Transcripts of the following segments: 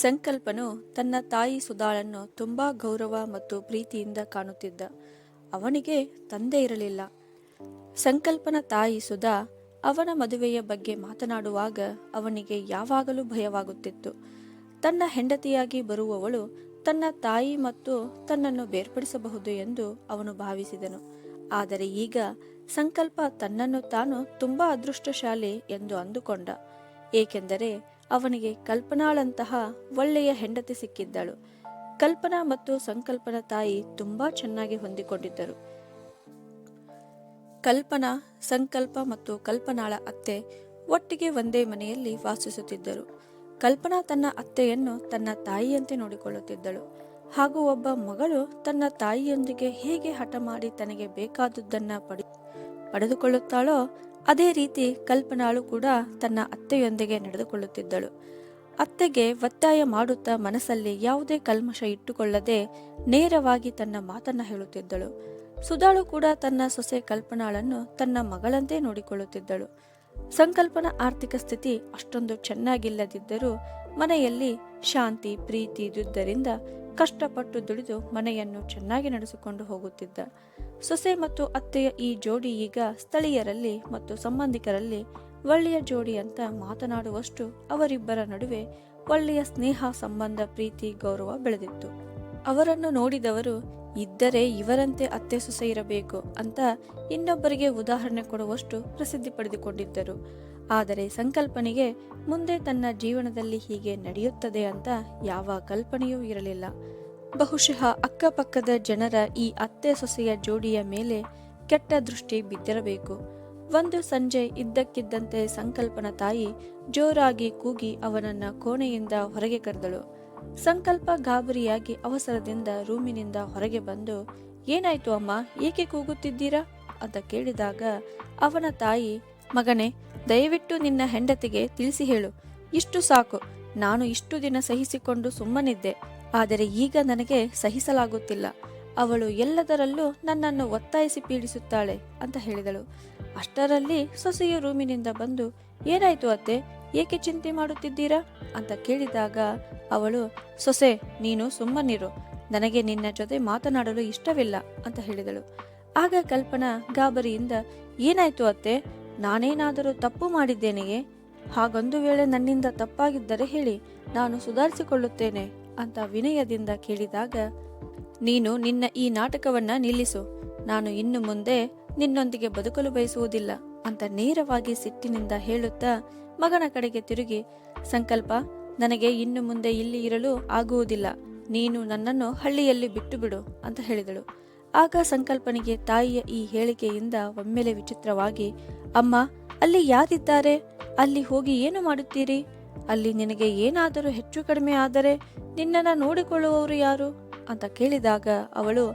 ಸಂಕಲ್ಪನು ತನ್ನ ತಾಯಿ ಸುಧಾಳನ್ನು ತುಂಬಾ ಗೌರವ ಮತ್ತು ಪ್ರೀತಿಯಿಂದ ಕಾಣುತ್ತಿದ್ದ. ಅವನಿಗೆ ತಂದೆ ಇರಲಿಲ್ಲ. ಸಂಕಲ್ಪನ ತಾಯಿ ಸುಧಾ ಅವನ ಮದುವೆಯ ಬಗ್ಗೆ ಮಾತನಾಡುವಾಗ ಅವನಿಗೆ ಯಾವಾಗಲೂ ಭಯವಾಗುತ್ತಿತ್ತು. ತನ್ನ ಹೆಂಡತಿಯಾಗಿ ಬರುವವಳು ತನ್ನ ತಾಯಿ ಮತ್ತು ತನ್ನನ್ನು ಬೇರ್ಪಡಿಸಬಹುದು ಎಂದು ಅವನು ಭಾವಿಸಿದನು. ಆದರೆ ಈಗ ಸಂಕಲ್ಪ ತನ್ನನ್ನು ತಾನು ತುಂಬಾ ಅದೃಷ್ಟಶಾಲಿ ಎಂದು ಅಂದುಕೊಂಡ. ಏಕೆಂದರೆ ಅವನಿಗೆ ಕಲ್ಪನಾಳಂತಹ ಒಳ್ಳೆಯ ಹೆಂಡತಿ ಸಿಕ್ಕಿದ್ದಳು. ಕಲ್ಪನಾ ಮತ್ತು ಸಂಕಲ್ಪನ ತಾಯಿ ತುಂಬಾ ಚೆನ್ನಾಗಿ ಹೊಂದಿಕೊಂಡಿದ್ದರು. ಕಲ್ಪನಾ, ಸಂಕಲ್ಪ ಮತ್ತು ಕಲ್ಪನಾಳ ಅತ್ತೆ ಒಟ್ಟಿಗೆ ಒಂದೇ ಮನೆಯಲ್ಲಿ ವಾಸಿಸುತ್ತಿದ್ದರು. ಕಲ್ಪನಾ ತನ್ನ ಅತ್ತೆಯನ್ನು ತನ್ನ ತಾಯಿಯಂತೆ ನೋಡಿಕೊಳ್ಳುತ್ತಿದ್ದಳು. ಹಾಗೂ ಒಬ್ಬ ಮಗಳು ತನ್ನ ತಾಯಿಯೊಂದಿಗೆ ಹೇಗೆ ಹಠ ಮಾಡಿ ತನಗೆ ಬೇಕಾದುದನ್ನ ಪಡೆ, ಪಡೆದುಕೊಳ್ಳುತ್ತಾಳೋ ಅದೇ ರೀತಿ ಕಲ್ಪನಾಳು ಕೂಡ ತನ್ನ ಅತ್ತೆಯೊಂದಿಗೆ ನಡೆದುಕೊಳ್ಳುತ್ತಿದ್ದಳು. ಅತ್ತೆಗೆ ಒತ್ತಾಯ ಮಾಡುತ್ತಾ ಮನಸ್ಸಲ್ಲಿ ಯಾವುದೇ ಕಲ್ಮಶ ಇಟ್ಟುಕೊಳ್ಳದೆ ನೇರವಾಗಿ ತನ್ನ ಮಾತನ್ನ ಹೇಳುತ್ತಿದ್ದಳು. ಸುಧಾಳು ಕೂಡ ತನ್ನ ಸೊಸೆ ಕಲ್ಪನಾಳನ್ನು ತನ್ನ ಮಗಳಂತೆ ನೋಡಿಕೊಳ್ಳುತ್ತಿದ್ದಳು. ಸಂಕಲ್ಪನ ಆರ್ಥಿಕ ಸ್ಥಿತಿ ಅಷ್ಟೊಂದು ಚೆನ್ನಾಗಿಲ್ಲದಿದ್ದರೂ ಮನೆಯಲ್ಲಿ ಶಾಂತಿ, ಪ್ರೀತಿ ಇದ್ದುದರಿಂದ ಕಷ್ಟಪಟ್ಟು ದುಡಿದು ಮನೆಯನ್ನು ಚೆನ್ನಾಗಿ ನಡೆಸಿಕೊಂಡು ಹೋಗುತ್ತಿದ್ದ. ಸೊಸೆ ಮತ್ತು ಅತ್ತೆಯ ಈ ಜೋಡಿ ಈಗ ಸ್ಥಳೀಯರಲ್ಲಿ ಮತ್ತು ಸಂಬಂಧಿಕರಲ್ಲಿ ಒಳ್ಳೆಯ ಜೋಡಿ ಅಂತ ಮಾತನಾಡುವಷ್ಟು ಅವರಿಬ್ಬರ ನಡುವೆ ಒಳ್ಳೆಯ ಸ್ನೇಹ ಸಂಬಂಧ ಪ್ರೀತಿ ಗೌರವ ಬೆಳೆದಿತ್ತು. ಅವರನ್ನು ನೋಡಿದವರು, ಇದ್ದರೆ ಇವರಂತೆ ಅತ್ತೆ ಸೊಸೆ ಇರಬೇಕು ಅಂತ ಇನ್ನೊಬ್ಬರಿಗೆ ಉದಾಹರಣೆ ಕೊಡುವಷ್ಟು ಪ್ರಸಿದ್ಧಿ ಪಡೆದುಕೊಂಡಿದ್ದರು. ಆದರೆ ಸಂಕಲ್ಪನೆಗೆ ಮುಂದೆ ತನ್ನ ಜೀವನದಲ್ಲಿ ಹೀಗೆ ನಡೆಯುತ್ತದೆ ಅಂತ ಯಾವ ಕಲ್ಪನೆಯೂ ಇರಲಿಲ್ಲ. ಬಹುಶಃ ಅಕ್ಕಪಕ್ಕದ ಜನರ ಈ ಅತ್ತೆ ಸೊಸೆಯ ಜೋಡಿಯ ಮೇಲೆ ಕೆಟ್ಟ ದೃಷ್ಟಿ ಬಿದ್ದಿರಬೇಕು. ಒಂದು ಸಂಜೆ ಇದ್ದಕ್ಕಿದ್ದಂತೆ ಸಂಕಲ್ಪನ ತಾಯಿ ಜೋರಾಗಿ ಕೂಗಿ ಅವನನ್ನ ಕೋಣೆಯಿಂದ ಹೊರಗೆ ಕರೆದಳು. ಸಂಕಲ್ಪ ಗಾಬರಿಯಾಗಿ ಅವಸರದಿಂದ ರೂಮಿನಿಂದ ಹೊರಗೆ ಬಂದು, ಏನಾಯ್ತು ಅಮ್ಮ, ಏಕೆ ಕೂಗುತ್ತಿದ್ದೀರಾ? ಅಂತ ಕೇಳಿದಾಗ ಅವನ ತಾಯಿ, ಮಗನೇ, ದಯವಿಟ್ಟು ನಿನ್ನ ಹೆಂಡತಿಗೆ ತಿಳಿಸಿ ಹೇಳು. ಇಷ್ಟು ಸಾಕು. ನಾನು ಇಷ್ಟು ದಿನ ಸಹಿಸಿಕೊಂಡು ಸುಮ್ಮನಿದ್ದೆ. ಆದರೆ ಈಗ ನನಗೆ ಸಹಿಸಲಾಗುತ್ತಿಲ್ಲ. ಅವಳು ಎಲ್ಲದರಲ್ಲೂ ನನ್ನನ್ನು ಒತ್ತಾಯಿಸಿ ಪೀಡಿಸುತ್ತಾಳೆ ಅಂತ ಹೇಳಿದಳು. ಅಷ್ಟರಲ್ಲಿ ಸೊಸೆಯು ರೂಮಿನಿಂದ ಬಂದು, ಏನಾಯ್ತು ಅತ್ತೆ? ಏಕೆ ಚಿಂತೆ ಮಾಡುತ್ತಿದ್ದೀರಾ? ಅಂತ ಕೇಳಿದಾಗ ಅವಳು, ಸೊಸೆ, ನೀನು ಸುಮ್ಮನಿರು. ನನಗೆ ನಿನ್ನ ಜೊತೆ ಮಾತನಾಡಲು ಇಷ್ಟವಿಲ್ಲ ಅಂತ ಹೇಳಿದಳು. ಆಗ ಕಲ್ಪನಾ ಗಾಬರಿಯಿಂದ, ಏನಾಯ್ತು ಅತ್ತೆ? ನಾನೇನಾದರೂ ತಪ್ಪು ಮಾಡಿದ್ದೇನೆಯೇ? ಹಾಗೊಂದು ವೇಳೆ ನನ್ನಿಂದ ತಪ್ಪಾಗಿದ್ದರೆ ಹೇಳಿ. ನಾನು ಸುಧಾರಿಸಿಕೊಳ್ಳುತ್ತೇನೆ. ಅಂತ ವಿನಯದಿಂದ ಕೇಳಿದಾಗ, ನೀನು ನಿನ್ನ ಈ ನಾಟಕವನ್ನ ನಿಲ್ಲಿಸು. ನಾನು ಇನ್ನು ಮುಂದೆ ನಿನ್ನೊಂದಿಗೆ ಬದುಕಲು ಬಯಸುವುದಿಲ್ಲ ಅಂತ ನೇರವಾಗಿ ಸಿಟ್ಟಿನಿಂದ ಹೇಳುತ್ತಾ ಮಗನ ಕಡೆಗೆ ತಿರುಗಿ, ಸಂಕಲ್ಪ, ನನಗೆ ಇನ್ನು ಮುಂದೆ ಇಲ್ಲಿ ಇರಲು ಆಗುವುದಿಲ್ಲ, ನೀನು ನನ್ನನ್ನು ಹಳ್ಳಿಯಲ್ಲಿ ಬಿಟ್ಟು ಬಿಡು ಅಂತ ಹೇಳಿದಳು. ಆಗ ಸಂಕಲ್ಪನಿಗೆ ತಾಯಿಯ ಈ ಹೇಳಿಕೆಯಿಂದ ಒಮ್ಮೆಲೆ ವಿಚಿತ್ರವಾಗಿ, ಅಮ್ಮ, ಅಲ್ಲಿ ಯಾರಿದ್ದಾರೆ? ಅಲ್ಲಿ ಹೋಗಿ ಏನು ಮಾಡುತ್ತೀರಿ? ಅಲ್ಲಿ ನಿನಗೆ ಏನಾದರೂ ಹೆಚ್ಚು ಕಡಿಮೆ ಆದರೆ ನಿನ್ನನ್ನು ನೋಡಿಕೊಳ್ಳುವವರು ಯಾರು? ಅಂತ ಕೇಳಿದಾಗ ಅವಳು,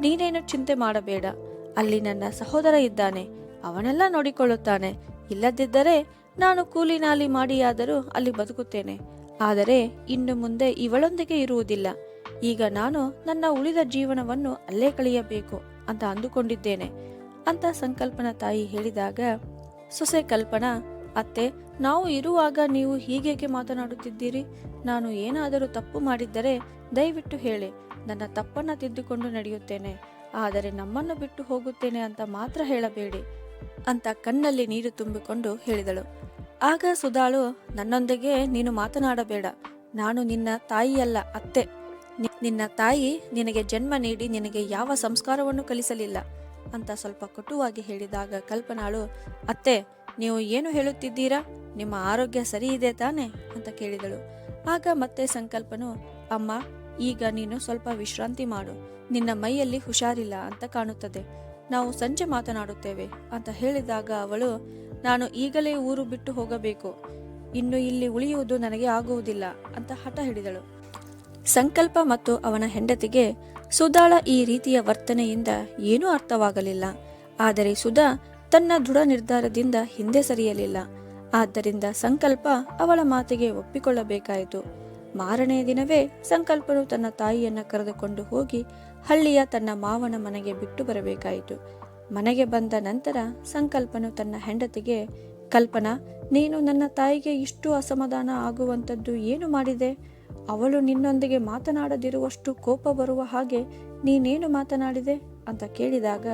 ನೀನೇನು ಚಿಂತೆ ಮಾಡಬೇಡ. ಅಲ್ಲಿ ನನ್ನ ಸಹೋದರ ಇದ್ದಾನೆ. ಅವನೆಲ್ಲ ನೋಡಿಕೊಳ್ಳುತ್ತಾನೆ. ಇಲ್ಲದಿದ್ದರೆ ನಾನು ಕೂಲಿನಾಲಿ ಮಾಡಿಯಾದರೂ ಅಲ್ಲಿ ಬದುಕುತ್ತೇನೆ. ಆದರೆ ಇನ್ನು ಮುಂದೆ ಇವಳೊಂದಿಗೆ ಇರುವುದಿಲ್ಲ. ಈಗ ನಾನು ನನ್ನ ಉಳಿದ ಜೀವನವನ್ನು ಅಲ್ಲೇ ಕಳೆಯಬೇಕು ಅಂತ ಅಂದುಕೊಂಡಿದ್ದೇನೆ. ಅಂತ ಸಂಕಲ್ಪನ ತಾಯಿ ಹೇಳಿದಾಗ, ಸೊಸೆ ಕಲ್ಪನಾ ಅತ್ತೆ, ನಾವು ಇರುವಾಗ ನೀವು ಹೀಗೇಕೆ ಮಾತನಾಡುತ್ತಿದ್ದೀರಿ? ನಾನು ಏನಾದರೂ ತಪ್ಪು ಮಾಡಿದ್ದರೆ ದಯವಿಟ್ಟು ಹೇಳಿ. ನನ್ನ ತಪ್ಪನ್ನ ತಿದ್ದುಕೊಂಡು ನಡೆಯುತ್ತೇನೆ. ಆದರೆ ನಮ್ಮನ್ನು ಬಿಟ್ಟು ಹೋಗುತ್ತೇನೆ ಅಂತ ಮಾತ್ರ ಹೇಳಬೇಡಿ ಅಂತ ಕಣ್ಣಲ್ಲಿ ನೀರು ತುಂಬಿಕೊಂಡು ಹೇಳಿದಳು. ಆಗ ಸುಧಾಳು, ನನ್ನೊಂದಿಗೆ ನೀನು ಮಾತನಾಡಬೇಡ. ನಾನು ನಿನ್ನ ತಾಯಿಯಲ್ಲ ಅತ್ತೆ. ನಿನ್ನ ತಾಯಿ ನಿನಗೆ ಜನ್ಮ ನೀಡಿ ನಿನಗೆ ಯಾವ ಸಂಸ್ಕಾರವನ್ನು ಕಲಿಸಲಿಲ್ಲ ಅಂತ ಸ್ವಲ್ಪ ಕಟುವಾಗಿ ಹೇಳಿದಾಗ ಕಲ್ಪನಾಳು, ಅತ್ತೆ ನೀವು ಏನು ಹೇಳುತ್ತಿದ್ದೀರಾ? ನಿಮ್ಮ ಆರೋಗ್ಯ ಸರಿ ಇದೆ ತಾನೆ? ಅಂತ ಕೇಳಿದಳು. ಆಗ ಮತ್ತೆ ಸಂಕಲ್ಪನು, ಅಮ್ಮ, ಈಗ ನೀನು ಸ್ವಲ್ಪ ವಿಶ್ರಾಂತಿ ಮಾಡು. ನಿನ್ನ ಮೈಯಲ್ಲಿ ಹುಷಾರಿಲ್ಲ ಅಂತ ಕಾಣುತ್ತದೆ. ನಾವು ಸಂಜೆ ಮಾತನಾಡುತ್ತೇವೆ, ಅಂತ ಹೇಳಿದಾಗ ಅವಳು, ನಾನು ಈಗಲೇ ಊರು ಬಿಟ್ಟು ಹೋಗಬೇಕು. ಇನ್ನು ಇಲ್ಲಿ ಉಳಿಯುವುದು ನನಗೆ ಆಗುವುದಿಲ್ಲ, ಅಂತ ಹಠ ಹಿಡಿದಳು ಸಂಕಲ್ಪ ಮತ್ತು ಅವನ ಹೆಂಡತಿಗೆ, ಸುಧಾಳ ಈ ರೀತಿಯ ವರ್ತನೆಯಿಂದ ಏನೂ ಅರ್ಥವಾಗಲಿಲ್ಲ. ಆದರೆ ಸುಧಾ ತನ್ನ ದೃಢ ನಿರ್ಧಾರದಿಂದ ಹಿಂದೆ ಸರಿಯಲಿಲ್ಲ. ಆದ್ದರಿಂದ ಸಂಕಲ್ಪ ಅವಳ ಮಾತಿಗೆ ಒಪ್ಪಿಕೊಳ್ಳಬೇಕಾಯಿತು. ಮಾರನೆಯ ದಿನವೇ ಸಂಕಲ್ಪನು ತನ್ನ ತಾಯಿಯನ್ನು ಕರೆದುಕೊಂಡು ಹೋಗಿ ಹಳ್ಳಿಯ ತನ್ನ ಮಾವನ ಮನೆಗೆ ಬಿಟ್ಟು ಬರಬೇಕಾಯಿತು. ಮನೆಗೆ ಬಂದ ನಂತರ ಸಂಕಲ್ಪನು ತನ್ನ ಹೆಂಡತಿಗೆ, ಕಲ್ಪನಾ, ನೀನು ನನ್ನ ತಾಯಿಗೆ ಇಷ್ಟು ಅಸಮಾಧಾನ ಆಗುವಂಥದ್ದು ಏನು ಮಾಡಿದೆ? ಅವಳು ನಿನ್ನೊಂದಿಗೆ ಮಾತನಾಡದಿರುವಷ್ಟು ಕೋಪ ಬರುವ ಹಾಗೆ ನೀನೇನು ಮಾತನಾಡಿದೆ? ಅಂತ ಕೇಳಿದಾಗ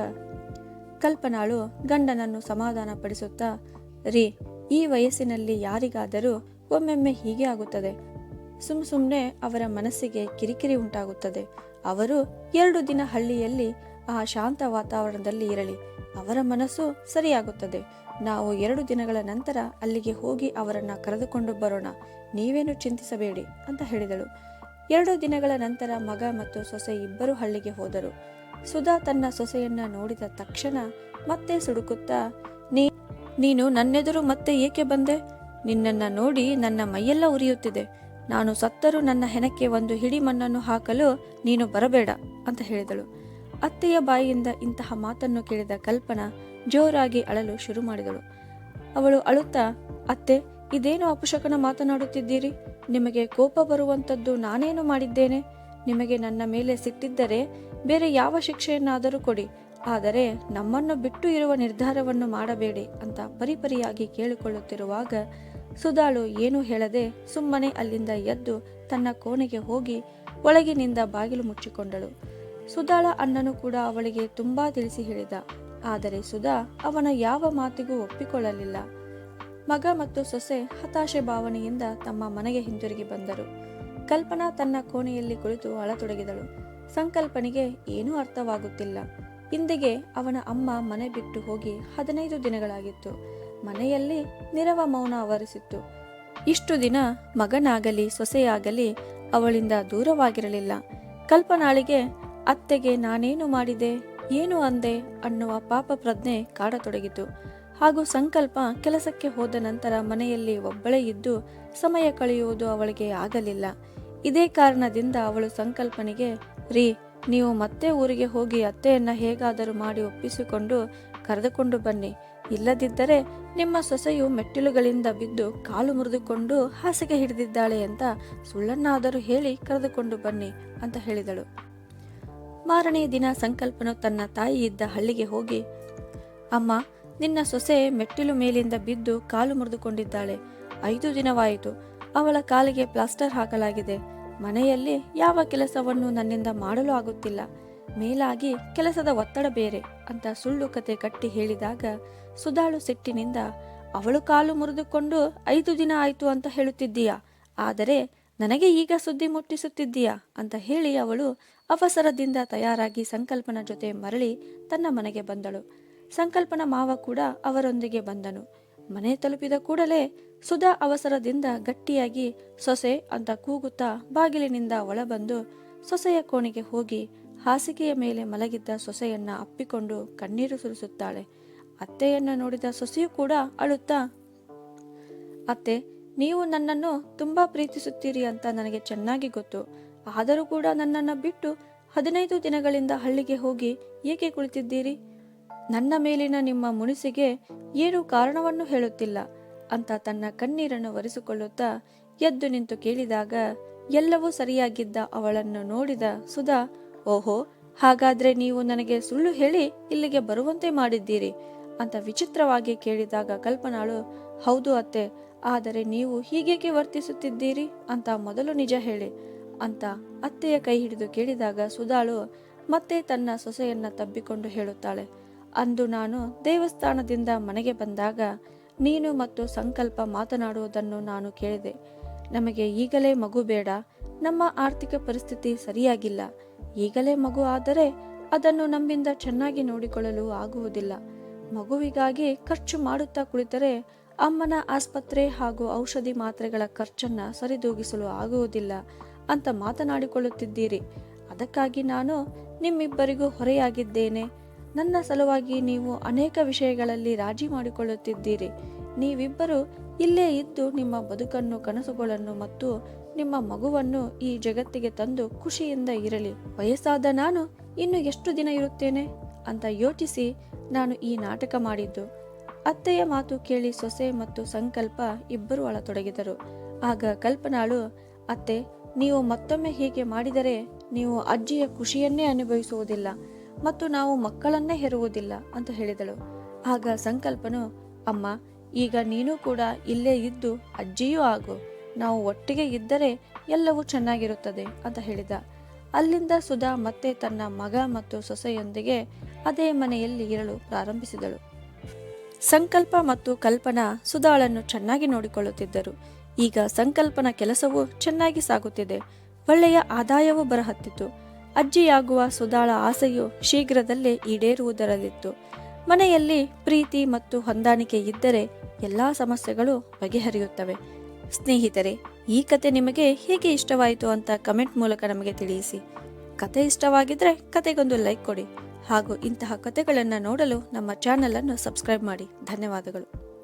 ಕಲ್ಪನಾಳು ಗಂಡನನ್ನು ಸಮಾಧಾನ ಪಡಿಸುತ್ತಾ ರೀ, ಈ ವಯಸ್ಸಿನಲ್ಲಿ ಯಾರಿಗಾದರೂ ಒಮ್ಮೆಮ್ಮೆ ಹೀಗೆ ಆಗುತ್ತದೆ. ಸುಮ್ ಸುಮ್ಮನೆ ಅವರ ಮನಸ್ಸಿಗೆ ಕಿರಿಕಿರಿ ಉಂಟಾಗುತ್ತದೆ. ಅವರು ಎರಡು ದಿನ ಹಳ್ಳಿಯಲ್ಲಿ ಆ ಶಾಂತ ವಾತಾವರಣದಲ್ಲಿ ಇರಲಿ. ಅವರ ಮನಸ್ಸು ಸರಿಯಾಗುತ್ತದೆ. ನಾವು ಎರಡು ದಿನಗಳ ನಂತರ ಅಲ್ಲಿಗೆ ಹೋಗಿ ಅವರನ್ನ ಕರೆದುಕೊಂಡು ಬರೋಣ. ನೀವೇನು ಚಿಂತಿಸಬೇಡಿ ಅಂತ ಹೇಳಿದಳು. ಎರಡು ದಿನಗಳ ನಂತರ ಮಗ ಮತ್ತು ಸೊಸೆ ಇಬ್ಬರು ಹಳ್ಳಿಗೆ ಹೋದರು. ಸುಧಾ ತನ್ನ ಸೊಸೆಯನ್ನ ನೋಡಿದ ತಕ್ಷಣ ಮತ್ತೆ ಸುಡುಕುತ್ತಾ, ನೀ, ನೀನು ನನ್ನೆದುರು ಮತ್ತೆ ಏಕೆ ಬಂದೆ? ನಿನ್ನನ್ನ ನೋಡಿ ನನ್ನ ಮೈಯೆಲ್ಲ ಉರಿಯುತ್ತಿದೆ. ನಾನು ಸತ್ತರೂ ನನ್ನ ಹೆಣಕ್ಕೆ ಒಂದು ಹಿಡಿ ಮಣ್ಣನ್ನು ಹಾಕಲು ನೀನು ಬರಬೇಡ, ಅಂತ ಹೇಳಿದಳು. ಅತ್ತೆಯ ಬಾಯಿಯಿಂದ ಇಂತಹ ಮಾತನ್ನು ಕೇಳಿದ ಕಲ್ಪನಾ ಜೋರಾಗಿ ಅಳಲು ಶುರು ಮಾಡಿದಳು. ಅವಳು ಅಳುತ್ತಾ, ಅತ್ತೆ, ಇದೇನು ಅಪಶಕನ ಮಾತನಾಡುತ್ತಿದ್ದೀರಿ? ನಿಮಗೆ ಕೋಪ ಬರುವಂಥದ್ದು ನಾನೇನು ಮಾಡಿದ್ದೇನೆ? ನಿಮಗೆ ನನ್ನ ಮೇಲೆ ಸಿಟ್ಟಿದ್ದರೆ ಬೇರೆ ಯಾವ ಶಿಕ್ಷೆಯನ್ನಾದರೂ ಕೊಡಿ, ಆದರೆ ನಮ್ಮನ್ನು ಬಿಟ್ಟು ಇರುವ ನಿರ್ಧಾರವನ್ನು ಮಾಡಬೇಡಿ ಅಂತ ಪರಿಪರಿಯಾಗಿ ಕೇಳಿಕೊಳ್ಳುತ್ತಿರುವಾಗ ಸುಧಾಳು ಏನೂ ಹೇಳದೆ ಸುಮ್ಮನೆ ಅಲ್ಲಿಂದ ಎದ್ದು ತನ್ನ ಕೋಣೆಗೆ ಹೋಗಿ ಒಳಗಿನಿಂದ ಬಾಗಿಲು ಮುಚ್ಚಿಕೊಂಡಳು. ಸುಧಾಳ ಅಣ್ಣನು ಕೂಡ ಅವಳಿಗೆ ತುಂಬಾ ತಿಳಿಸಿ ಹೇಳಿದ, ಆದರೆ ಸುಧಾ ಅವನ ಯಾವ ಮಾತಿಗೂ ಒಪ್ಪಿಕೊಳ್ಳಲಿಲ್ಲ. ಮಗ ಮತ್ತು ಸೊಸೆ ಹತಾಶೆ ಭಾವನೆಯಿಂದ ತಮ್ಮ ಮನೆಗೆ ಹಿಂದಿರುಗಿ ಬಂದರು. ಕಲ್ಪನಾ ತನ್ನ ಕೋಣೆಯಲ್ಲಿ ಕುಳಿತು ಅಳತೊಡಗಿದಳು. ಸಂಕಲ್ಪನಿಗೆ ಏನೂ ಅರ್ಥವಾಗುತ್ತಿಲ್ಲ. ಇಂದಿಗೆ ಅವನ ಅಮ್ಮ ಮನೆ ಬಿಟ್ಟು ಹೋಗಿ ಹದಿನೈದು ದಿನಗಳಾಗಿತ್ತು. ಮನೆಯಲ್ಲಿ ನಿರವ ಮೌನ ಆವರಿಸಿತ್ತು. ಇಷ್ಟು ದಿನ ಮಗನಾಗಲಿ, ಸೊಸೆಯಾಗಲಿ ಅವಳಿಂದ ದೂರವಾಗಿರಲಿಲ್ಲ. ಕಲ್ಪನಾಳಿಗೆ, ಅತ್ತೆಗೆ ನಾನೇನು ಮಾಡಿದೆ, ಏನು ಅಂದೆ? ಅನ್ನುವ ಪಾಪ ಪ್ರಜ್ಞೆ ಕಾಡತೊಡಗಿತು. ಹಾಗೂ ಸಂಕಲ್ಪ ಕೆಲಸಕ್ಕೆ ಹೋದ ನಂತರ ಮನೆಯಲ್ಲಿ ಒಬ್ಬಳೇ ಇದ್ದು ಸಮಯ ಕಳೆಯುವುದು ಅವಳಿಗೆ ಆಗಲಿಲ್ಲ. ಇದೇ ಕಾರಣದಿಂದ ಅವಳು ಸಂಕಲ್ಪನಿಗೆ, ರೀ, ನೀವು ಮತ್ತೆ ಊರಿಗೆ ಹೋಗಿ ಅತ್ತೆಯನ್ನ ಹೇಗಾದರೂ ಮಾಡಿ ಒಪ್ಪಿಸಿಕೊಂಡು ಕರೆದುಕೊಂಡು ಬನ್ನಿ. ಇಲ್ಲದಿದ್ದರೆ ನಿಮ್ಮ ಸೊಸೆಯು ಮೆಟ್ಟಿಲುಗಳಿಂದ ಬಿದ್ದು ಕಾಲು ಮುರಿದುಕೊಂಡು ಹಾಸಿಗೆ ಹಿಡಿದಿದ್ದಾಳೆ ಅಂತ ಸುಳ್ಳನ್ನಾದರೂ ಹೇಳಿ ಕರೆದುಕೊಂಡು ಬನ್ನಿ, ಅಂತ ಹೇಳಿದಳು. ಮಾರನೇ ದಿನ ಸಂಕಲ್ಪನು ತನ್ನ ತಾಯಿ ಇದ್ದ ಹಳ್ಳಿಗೆ ಹೋಗಿ, ಅಮ್ಮ, ನಿನ್ನ ಸೊಸೆ ಮೆಟ್ಟಿಲು ಮೇಲಿಂದ ಬಿದ್ದು ಕಾಲು ಮುರಿದುಕೊಂಡಿದ್ದಾಳೆ. ಐದು ದಿನವಾಯಿತು. ಅವಳ ಕಾಲಿಗೆ ಪ್ಲಾಸ್ಟರ್ ಹಾಕಲಾಗಿದೆ. ಮನೆಯಲ್ಲಿ ಯಾವ ಕೆಲಸವನ್ನು ನನ್ನಿಂದ ಮಾಡಲು ಆಗುತ್ತಿಲ್ಲ. ಮೇಲಾಗಿ ಕೆಲಸದ ಒತ್ತಡ ಬೇರೆ ಅಂತ ಸುಳ್ಳು ಕತೆ ಕಟ್ಟಿ ಹೇಳಿದಾಗ ಸುಧಾಳು ಸಿಟ್ಟಿನಿಂದ, ಅವಳು ಕಾಲು ಮುರಿದುಕೊಂಡು ಐದು ದಿನ ಆಯಿತು ಅಂತ ಹೇಳುತ್ತಿದ್ದೀಯಾ? ಆದರೆ ನನಗೆ ಈಗ ಸುದ್ದಿ ಮುಟ್ಟಿಸುತ್ತಿದ್ದೀಯಾ? ಅಂತ ಹೇಳಿ ಅವಳು ಅವಸರದಿಂದ ತಯಾರಾಗಿ ಸಂಕಲ್ಪನ ಜೊತೆ ಮರಳಿ ತನ್ನ ಮನೆಗೆ ಬಂದಳು. ಸಂಕಲ್ಪನ ಮಾವ ಕೂಡ ಅವರೊಂದಿಗೆ ಬಂದನು. ಮನೆ ತಲುಪಿದ ಕೂಡಲೇ ಸುಧಾ ಅವಸರದಿಂದ ಗಟ್ಟಿಯಾಗಿ, ಸೊಸೆ ಅಂತ ಕೂಗುತ್ತಾ ಬಾಗಿಲಿನಿಂದ ಒಳಬಂದು ಸೊಸೆಯ ಕೋಣೆಗೆ ಹೋಗಿ ಹಾಸಿಗೆಯ ಮೇಲೆ ಮಲಗಿದ್ದ ಸೊಸೆಯನ್ನ ಅಪ್ಪಿಕೊಂಡು ಕಣ್ಣೀರು ಸುರಿಸುತ್ತಾಳೆ. ಅತ್ತೆಯನ್ನ ನೋಡಿದ ಸೊಸೆಯು ಕೂಡ ಅಳುತ್ತಾ, ಅತ್ತೆ, ನೀವು ನನ್ನನ್ನು ತುಂಬಾ ಪ್ರೀತಿಸುತ್ತೀರಿ ಅಂತ ನನಗೆ ಚೆನ್ನಾಗಿ ಗೊತ್ತು. ಆದರೂ ಕೂಡ ನನ್ನನ್ನು ಬಿಟ್ಟು ಹದಿನೈದು ದಿನಗಳಿಂದ ಹಳ್ಳಿಗೆ ಹೋಗಿ ಏಕೆ ಕುಳಿತಿದ್ದೀರಿ? ನನ್ನ ಮೇಲಿನ ನಿಮ್ಮ ಮುನಿಸಿಗೆ ಏನು ಕಾರಣವನ್ನು ಹೇಳುತ್ತಿಲ್ಲ. ಅಂತ ತನ್ನ ಕಣ್ಣೀರನ್ನು ಒರೆಸಿಕೊಳ್ಳುತ್ತಾ ಎದ್ದು ನಿಂತು ಕೇಳಿದಾಗ ಎಲ್ಲವೂ ಸರಿಯಾಗಿದ್ದ ಅವಳನ್ನು ನೋಡಿದ ಸುಧಾ, ಓಹೋ, ಹಾಗಾದ್ರೆ ನೀವು ನನಗೆ ಸುಳ್ಳು ಹೇಳಿ ಇಲ್ಲಿಗೆ ಬರುವಂತೆ ಮಾಡಿದ್ದೀರಿ ಅಂತ ವಿಚಿತ್ರವಾಗಿ ಕೇಳಿದಾಗ ಕಲ್ಪನಾಳು, ಹೌದು ಅತ್ತೆ, ಆದರೆ ನೀವು ಹೀಗೇಕೆ ವರ್ತಿಸುತ್ತಿದ್ದೀರಿ ಅಂತ ಮೊದಲು ನಿಜ ಹೇಳಿ ಅಂತ ಅತ್ತೆಯ ಕೈ ಹಿಡಿದು ಕೇಳಿದಾಗ ಸುಧಾಳು ಮತ್ತೆ ತನ್ನ ಸೊಸೆಯನ್ನ ತಬ್ಬಿಕೊಂಡು ಹೇಳುತ್ತಾಳೆ. ಅಂದು ನಾನು ದೇವಸ್ಥಾನದಿಂದ ಮನೆಗೆ ಬಂದಾಗ ನೀನು ಮತ್ತು ಸಂಕಲ್ಪ ಮಾತನಾಡುವುದನ್ನು ನಾನು ಕೇಳಿದೆ. ನಮಗೆ ಈಗಲೇ ಮಗು ಬೇಡ. ನಮ್ಮ ಆರ್ಥಿಕ ಪರಿಸ್ಥಿತಿ ಸರಿಯಾಗಿಲ್ಲ. ಈಗಲೇ ಮಗು ಆದರೆ ಅದನ್ನು ನಮ್ಮಿಂದ ಚೆನ್ನಾಗಿ ನೋಡಿಕೊಳ್ಳಲು ಆಗುವುದಿಲ್ಲ. ಮಗುವಿಗಾಗಿ ಖರ್ಚು ಮಾಡುತ್ತಾ ಕುಳಿತರೆ ಅಮ್ಮನ ಆಸ್ಪತ್ರೆ ಹಾಗೂ ಔಷಧಿ ಮಾತ್ರೆಗಳ ಖರ್ಚನ್ನ ಸರಿದೂಗಿಸಲು ಆಗುವುದಿಲ್ಲ ಅಂತ ಮಾತನಾಡಿಕೊಳ್ಳುತ್ತಿದ್ದೀರಿ. ಅದಕ್ಕಾಗಿ ನಾನು ನಿಮ್ಮಿಬ್ಬರಿಗೂ ಹೊರೆಯಾಗಿದ್ದೇನೆ. ನನ್ನ ಸಲುವಾಗಿ ನೀವು ಅನೇಕ ವಿಷಯಗಳಲ್ಲಿ ರಾಜಿ ಮಾಡಿಕೊಳ್ಳುತ್ತಿದ್ದೀರಿ. ನೀವಿಬ್ಬರು ಇಲ್ಲೇ ಇದ್ದು ನಿಮ್ಮ ಬದುಕನ್ನು, ಕನಸುಗಳನ್ನು ಮತ್ತು ನಿಮ್ಮ ಮಗುವನ್ನು ಈ ಜಗತ್ತಿಗೆ ತಂದು ಖುಷಿಯಿಂದ ಇರಲಿ. ವಯಸ್ಸಾದ ನಾನು ಇನ್ನು ಎಷ್ಟು ದಿನ ಇರುತ್ತೇನೆ? ಅಂತ ಯೋಚಿಸಿ ನಾನು ಈ ನಾಟಕ ಮಾಡಿದ್ದು. ಅತ್ತೆಯ ಮಾತು ಕೇಳಿ ಸೊಸೆ ಮತ್ತು ಸಂಕಲ್ಪ ಇಬ್ಬರು ಅಳತೊಡಗಿದರು. ಆಗ ಕಲ್ಪನಾಳು, ಅತ್ತೆ, ನೀವು ಮತ್ತೊಮ್ಮೆ ಹೀಗೆ ಮಾಡಿದರೆ ನೀವು ಅಜ್ಜಿಯ ಖುಷಿಯನ್ನೇ ಅನುಭವಿಸುವುದಿಲ್ಲ. ಮತ್ತು ನಾವು ಮಕ್ಕಳನ್ನೇ ಹೆರುವುದಿಲ್ಲ ಅಂತ ಹೇಳಿದಳು. ಆಗ ಸಂಕಲ್ಪನು, ಅಮ್ಮ, ಈಗ ನೀನು ಕೂಡ ಇಲ್ಲೇ ಇದ್ದು ಅಜ್ಜಿಯೂ ಆಗು. ನಾವು ಒಟ್ಟಿಗೆ ಇದ್ದರೆ ಎಲ್ಲವೂ ಚೆನ್ನಾಗಿರುತ್ತದೆ, ಅಂತ ಹೇಳಿದ. ಅಲ್ಲಿಂದ ಸುಧಾ ಮತ್ತೆ ತನ್ನ ಮಗ ಮತ್ತು ಸೊಸೆಯೊಂದಿಗೆ ಅದೇ ಮನೆಯಲ್ಲಿ ಇರಲು ಪ್ರಾರಂಭಿಸಿದಳು. ಸಂಕಲ್ಪ ಮತ್ತು ಕಲ್ಪನಾ ಸುಧಾಳನ್ನು ಚೆನ್ನಾಗಿ ನೋಡಿಕೊಳ್ಳುತ್ತಿದ್ದರು. ಈಗ ಸಂಕಲ್ಪನ ಕೆಲಸವೂ ಚೆನ್ನಾಗಿ ಸಾಗುತ್ತಿದೆ. ಒಳ್ಳೆಯ ಆದಾಯವೂ ಬರಹತ್ತಿತು ಅಜ್ಜಿಯಾಗುವ ಸುಧಾಳ ಆಸೆಯು ಶೀಘ್ರದಲ್ಲೇ ಈಡೇರುವುದರಲ್ಲಿತ್ತು. ಮನೆಯಲ್ಲಿ ಪ್ರೀತಿ ಮತ್ತು ಹೊಂದಾಣಿಕೆ ಇದ್ದರೆ ಎಲ್ಲ ಸಮಸ್ಯೆಗಳು ಬಗೆಹರಿಯುತ್ತವೆ. ಸ್ನೇಹಿತರೆ, ಈ ಕತೆ ನಿಮಗೆ ಹೇಗೆ ಇಷ್ಟವಾಯಿತು ಅಂತ ಕಮೆಂಟ್ ಮೂಲಕ ನಮಗೆ ತಿಳಿಸಿ. ಕತೆ ಇಷ್ಟವಾಗಿದ್ರೆ ಕತೆಗೊಂದು ಲೈಕ್ ಕೊಡಿ ಹಾಗೂ ಇಂತಹ ಕತೆಗಳನ್ನು ನೋಡಲು ನಮ್ಮ ಚಾನಲನ್ನು ಸಬ್ಸ್ಕ್ರೈಬ್ ಮಾಡಿ. ಧನ್ಯವಾದಗಳು.